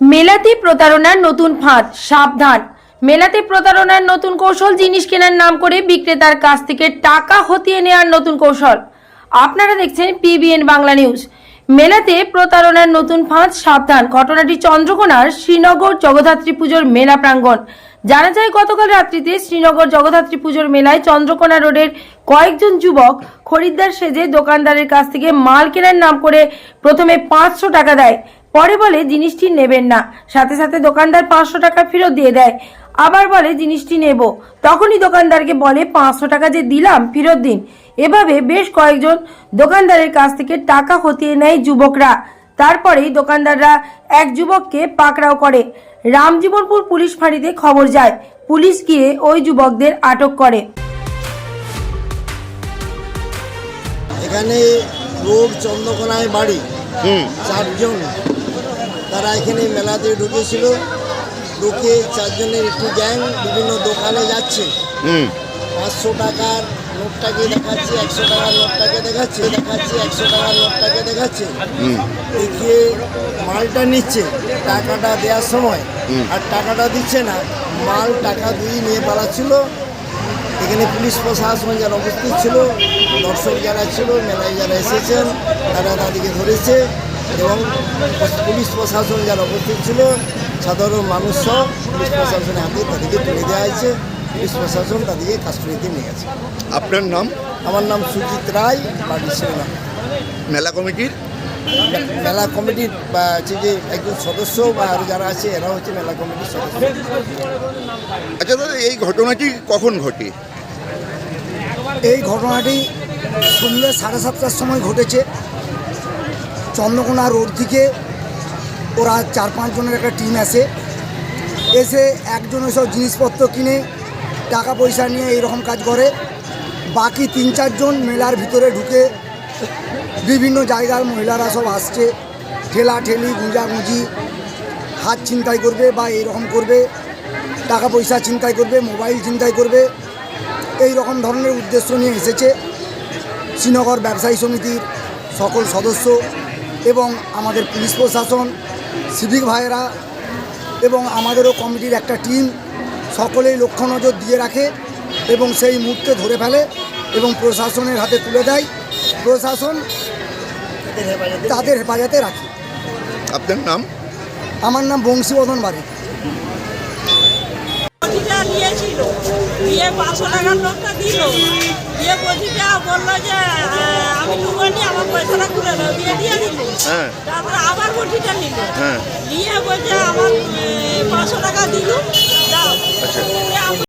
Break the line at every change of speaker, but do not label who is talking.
মেলাতে প্রতারণার নতুন ফাঁদ, সাবধান। মেলাতে প্রতারণার নতুন কৌশল জিনিস কেনার নাম করে বিক্রেতার কাছ থেকে টাকা হতিয়ে নেওয়ার নতুন কৌশল। আপনারা দেখছেন পিবিএন বাংলা নিউজ। মেলাতে প্রতারণার নতুন ফাঁদ, সাবধান। ঘটনাটি চন্দ্রকোনার শ্রীনগর জগদ্ধাত্রী পুজোর মেলা প্রাঙ্গণ। জানা যায়, গতকাল রাত্রিতে শ্রীনগর জগদ্ধাত্রী পুজোর মেলায় চন্দ্রকোনা রোডের কয়েকজন যুবক খরিদ্দার সেজে দোকানদারের কাছ থেকে মাল কেনার নাম করে প্রথমে পাঁচশো টাকা দেয়। পরে বলে জিনিসটি নেবেন না। সাথে সাথে দোকানদার পাঁচশো টাকা ফেরত দিয়ে দেয়। আবার বলে জিনিসটি নেব। তখনই দোকানদারকে বলে পাঁচশো টাকা যে দিলাম ফেরত দিন। এভাবে বেশ কয়েকজন দোকানদারের কাছ থেকে টাকা হতিয়ে নেয় যুবকরা। তারপরেই দোকানদাররা এক যুবককে পাকড়াও করে। রামজীবনপুর পুলিশ ফাঁড়িতে খবর যায়। পুলিশ গিয়ে ওই যুবকদের আটক করে।
এখানে রোড চন্দ্রকোনায় বাড়ি। চারজন তারা এখানে মেলাতে ঢুকেছিল। ঢুকে চারজনের একটু গ্যাং বিভিন্ন দোকানে যাচ্ছে। পাঁচশো টাকার নোটটাকে দেখাচ্ছে একশো টাকার নোটটাকে দেখাচ্ছে দেখাচ্ছে একশো টাকার নোটটাকে দেখাচ্ছে। দেখিয়ে মালটা নিচ্ছে টাকাটা দেওয়ার সময়। আর টাকাটা দিচ্ছে না মাল টাকা দিয়ে নিয়ে পালাচ্ছিল। এখানে পুলিশ প্রশাসন যারা উপস্থিত ছিল দর্শক যারা ছিল মেলায় যারা এসেছেন তারা তাদেরকে ধরেছে। এবং পুলিশ প্রশাসন যারা উপস্থিত ছিল সাধারণ মানুষ সব পুলিশ প্রশাসনের হাতে তাদেরকে তুলে দেওয়া হয়েছে। পুলিশ প্রশাসন তাদেরকে কাস্টডিতে নিয়ে গেছে।
আপনার নাম?
আমার নাম সুজিত রায় বাড়ি শিবনা
মেলা কমিটির?
মেলা কমিটির বা হচ্ছে যে একজন সদস্য বা আরও যারা আছে এরা হচ্ছে মেলা কমিটির সদস্য।
আচ্ছা দাদা এই ঘটনাটি কখন ঘটে?
এই ঘটনাটি সন্ধ্যে সাড়ে সাতটার সময় ঘটেছে। চন্দ্রকোনা রোড থেকে ওরা চার পাঁচজনের একটা টিম আসে এসে একজন সব জিনিসপত্র কিনে, টাকা পয়সা নিয়ে এইরকম কাজ করে। বাকি তিন চারজন মেলার ভিতরে ঢুকে বিভিন্ন জায়গার মহিলারা সব আসছে। ঠেলা ঠেলি, গুঁজাগুঁজি, হাত ছিনতাই করবে বা এইরকম করবে, টাকা পয়সা ছিনতাই করবে, মোবাইল ছিনতাই করবে এই রকম ধরনের উদ্দেশ্য নিয়ে এসেছে। শ্রীনগর ব্যবসায়ী সমিতির সকল সদস্য এবং আমাদের পুলিশ প্রশাসন সিভিক ভাইয়েরা এবং আমাদেরও কমিটির একটা টিম সকলেই লক্ষ্য নজর দিয়ে রাখে এবং সেই মুহূর্তে ধরে ফেলে এবং প্রশাসনের হাতে তুলে দেয়। প্রশাসন তাদের হেফাজতে রাখে।
আপনার নাম?
আমার নাম বংশীবদন বাড়ি
নিয়েছিল। দিয়ে পাঁচশো টাকার নোটটা দিল। দিয়ে বটিটা বলল যে আমি নেব আমার পয়সাটা খুলে দাও দিয়ে দিয়ে দিল
হ্যাঁ।
তারপরে আবার বটিটা নিল
হ্যাঁ।
নিয়ে বলছে আমার পাঁচশো টাকা দিল দাও
আচ্ছা।